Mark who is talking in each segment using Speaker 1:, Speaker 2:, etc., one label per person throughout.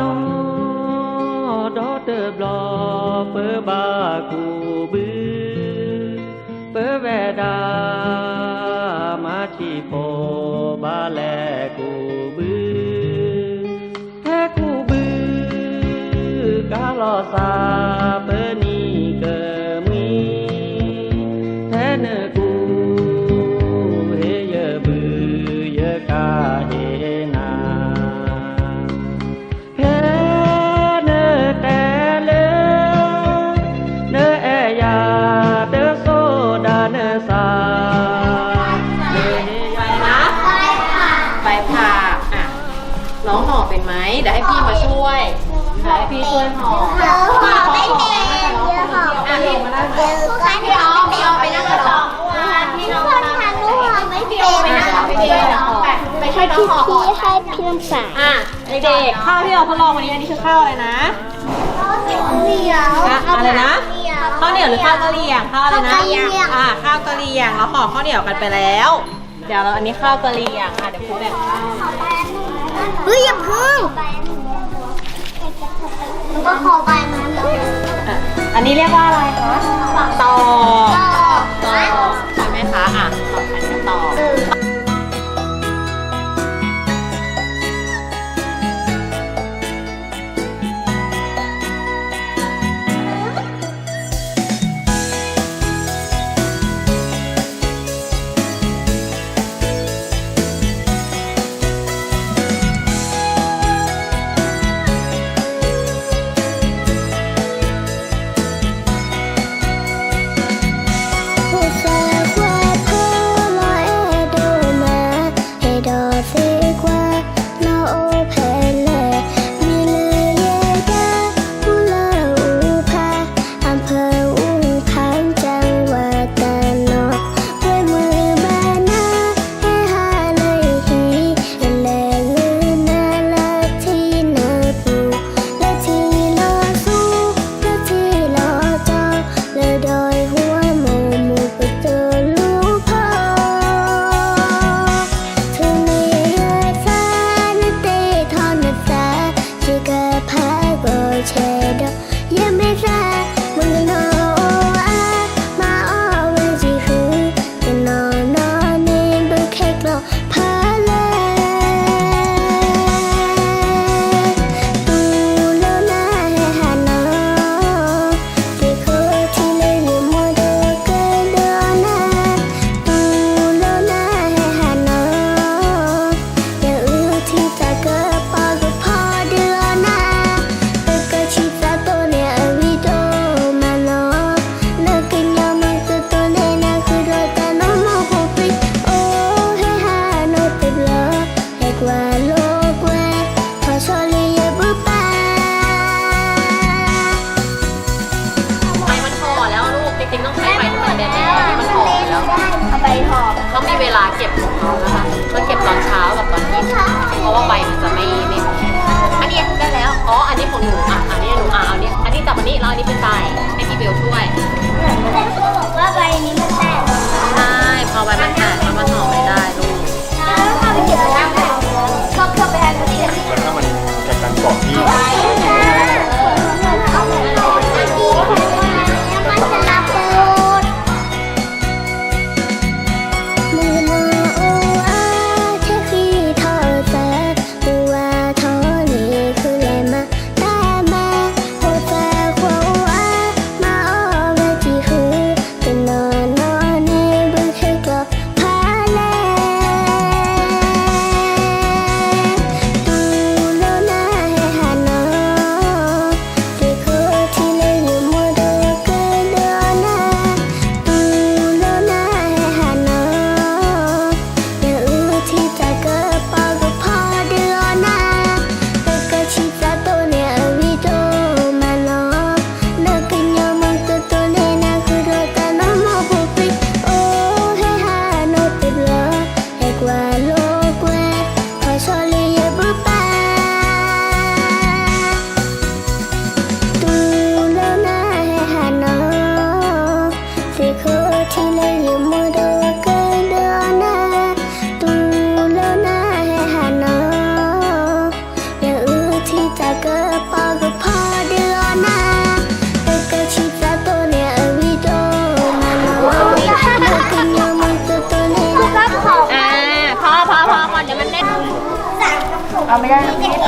Speaker 1: นอดอเตอร์บลอเปอร์บากูบือเปอร์แวดา มาชีโปบา
Speaker 2: แลกูบือแท้กูบือกาลอซา เดี๋ยวให้พี่มาช่วยเดี๋ยวให้พี่ช่วยห่อห่อไม่เป็นเดี๋ยวห่อไม่เป็นพี่เอาพี่เอมไปนั่งกับน้องพี่น้องทานลูกห่อไม่เป็นไปนั่งกับพี่น้องไปช่วยน้องห่อ
Speaker 3: พี่ให้พี่น้ำสา
Speaker 2: อะเด็กข้าวที่เราทดลองวันนี้อันนี้คือข้าวอะไรนะ
Speaker 3: เหนียว
Speaker 2: อะไรนะข้าวเหนียวหรือข้าวกะเหรี่ยงข้าวอะไรนะอะข้าวกะเหรี่ยงเราห่อข้าวเหนียวกันไปแล้ว เดี๋ยวเราอันนี้ข้าวกะเหรี่ยงอะเดี๋ยวครูแบ่งข้าว
Speaker 3: เฮ้ยอย่าพึ่งก็ขอ
Speaker 2: ใบมันอั
Speaker 3: นนี้เรียกว่าอะ
Speaker 2: ไรคะตอง tell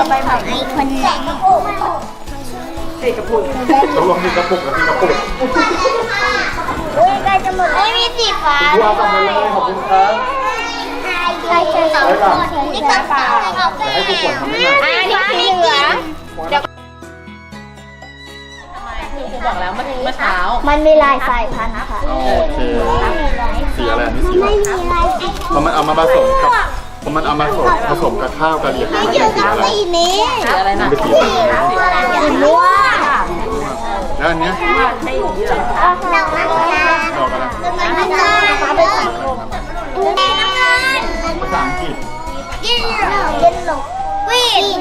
Speaker 2: เอาไม่ได้
Speaker 3: เอาไป
Speaker 4: ผัด
Speaker 3: ไอ้คนแรก
Speaker 5: ตกลงมีกระปุกกับมีกระปุก
Speaker 3: เฮ้ยใกล้จะหมดแล้วมีสีฟ้า
Speaker 5: ดูเอากลับมาเลยขอบคุณครับ
Speaker 3: ใครเคยสองคนนี่ก็สองเอาไป
Speaker 5: ให้ครูฝนทำให้หน่อย
Speaker 4: อ่านี่สีเหลืองเดี๋ยวทำไมคือครูบอกแล้วเมื่อเมื่อเช้า
Speaker 3: มันมีลายสายพันธุ์ค่ะ
Speaker 5: โอเคสีอะไรอันนี้สีอะไร
Speaker 3: ไม่มีลาย
Speaker 5: เพราะมันเอามาผสมกับเพราะ มันเอามาผสมผสมกับข้าวกะเหรี่ยงมัน
Speaker 3: อ
Speaker 5: เป็
Speaker 3: ยู่
Speaker 5: นสี
Speaker 3: กับ
Speaker 5: อะไร
Speaker 3: สีนี้
Speaker 4: สีอะไร
Speaker 5: มั
Speaker 4: นะ
Speaker 5: นเป็นสีอะไร
Speaker 3: สีม่วง
Speaker 5: แล้วอันเนี้ย
Speaker 3: ดอกมะนาว
Speaker 5: ดอกอะไร
Speaker 3: ต้นไม้มะนาวแดงน้ำเงิน
Speaker 5: ภาษาอังกฤษ
Speaker 3: ยินหลงยินหลงวีน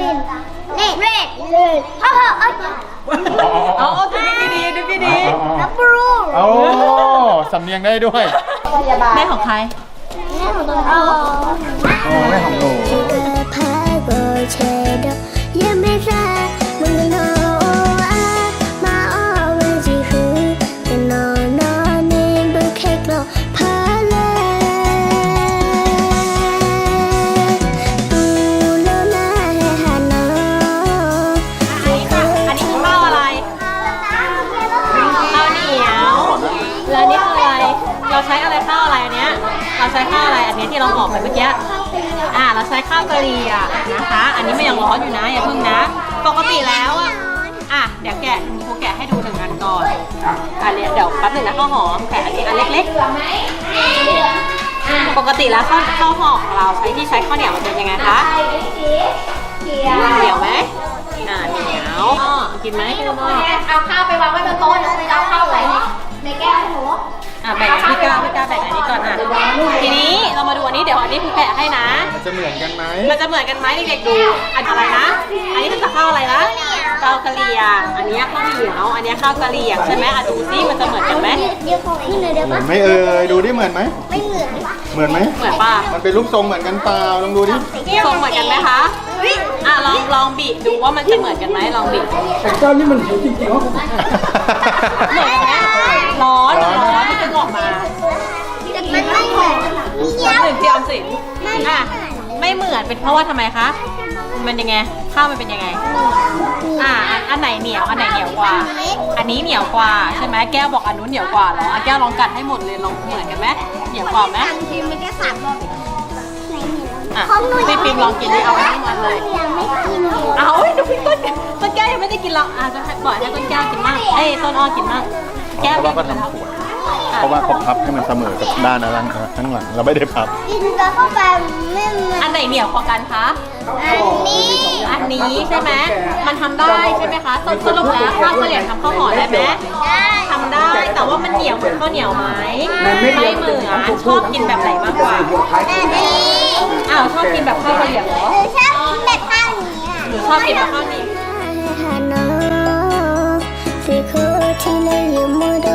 Speaker 3: เล็ดเล็ดเลยพ่อพ่อเอ้ย
Speaker 4: เอาเอาดูดีๆดูดี
Speaker 3: น้ำบรู
Speaker 5: โอ้สำเนียงได้ด้วย
Speaker 4: ๆแม่ของใคร
Speaker 3: แม่ขอ
Speaker 5: นี้
Speaker 3: ที่เรา
Speaker 4: ออกไปเมื่อกี้ อ่า เราใช้ข้าวกะหรี่อะนะคะ อันนี้มันยังร้อนอยู่นะอย่าเพิ่งนะ ปกติแล้วอะอะเดี๋ยวแกะครูแกะให้ดูหนึ่งอันก่อนอะเดี๋ยวเดี๋ยวแป๊บหนึงนะข้าวหอมแกะอันนี้อันเล็กๆ ปกติแล้วข้าวข้าวหอมของเราใช้ที่ใช้ข้าวเหนียวมันเป็นยังไงคะเหนียวไหมอ่าเหนียวกินไหมพี่ลูกอ้
Speaker 6: เอาข้าวไปวางไว้บนโต๊ะแล้วเอาข้าวใส่ในแก้ว
Speaker 4: อะแบ่งให้พี่ก้าวพี่ก้าวแบ่งอันนี้ก่อนอะทีนี้เรามาดูอันนี้เดี๋ยวอันนี้คุณแกะให้นะ
Speaker 5: มันจะเหมือนกันไหม
Speaker 4: มันจะเหมือนกันไหมเด็กๆดูอันอะไรนะ อันนี้มันจะข้าวอะไรนะข้าวกะเหรี่ยง อันนี้ข้าวเหนียว อันนี้ข้าวกะเหรี่ยงใช่ไหมอะดูซิมันจะเหมือนกันไหม
Speaker 3: เดี๋ยวของพี่หน่อยเดี๋ยว
Speaker 5: เหมื
Speaker 3: ปะ
Speaker 5: อนไหมเอ่ยดูดิเหมือนไหม
Speaker 3: ไม่เหมือน
Speaker 5: เหมือนไหม
Speaker 4: เหมือนป่ะ
Speaker 5: มันเป็นรูปทรงเหมือนกันเปล่าลองดูดิ
Speaker 4: ทรงเหมือนกันไหมคะอะลองลองบีบดูว่ามันจะเหมือนกันไหมลองบีบ
Speaker 5: เจ้านี่มันหิวจริงๆวะ
Speaker 4: เหมือนไหมร้อนมันร้อนมันจะ ออกมา
Speaker 3: แต่มันไม่เหมือนเนี้ย
Speaker 4: หนึ่งที่ออมสินอะไม่เหมือนเป็นเพราะว่าทำไมคะ มันยังไงข้าวมันเป็นยังไง อะอันอันไหนเหนียว อันไหนเหนียวกว่า อันนี้เหนียวกว่าใช่ไหมแก้วบอกอันนู้นเหนียวกว่าเหรออะแก้วลองกัดให้หมดเลยลองเหมือนกันไหมเหนียวกว่าไหม
Speaker 3: ทำทีมันแค่สามรอบไหนเหนียว
Speaker 4: อะพี่ปิมลองกินดิเอาไปทั้งวันเลย
Speaker 3: ยังไม่กินเลย
Speaker 4: เอาเดี๋ยวพี่ต้นต้นแก้วยังไม่ได้กินหรอกอะจะให้ปล่อยให้ต้นแก้วกินมั่งเอ้ยต้นอ้อกินมั่งแก้ว
Speaker 5: เพราะว่าก็ทำสวย เพราะว่าเขาพับให้มันเสมอกับด้านอะไรข้างหลัง เราไม่ได้พับ
Speaker 3: กินแล้วก็ไปไม่เหมือน
Speaker 4: อันไหนเหนียวกว่ากันคะ
Speaker 3: อันนี้
Speaker 4: อันนี้ใช่ไหมมันทำได้ใช่ไหมคะสสรุปแล้วข้าวกะเหรี่ยงทำข้าวห่อได้ไหม
Speaker 3: ได้
Speaker 4: ทำได้ แต่ว่ามันเหนียวเหมือนข้าวเหนียวไหมไม่เหมือนชอบกินแบบไหนมากกว่า
Speaker 3: อันนี้
Speaker 4: อ้าวชอบกินแบบข้าวกะเหรี่ยงเหรอ
Speaker 3: หรือชอบกินแบบข้าวเหนียว
Speaker 4: หรือชอบกินแบบข้าวเหนียว
Speaker 3: สิคุที่เลยอยู่มุด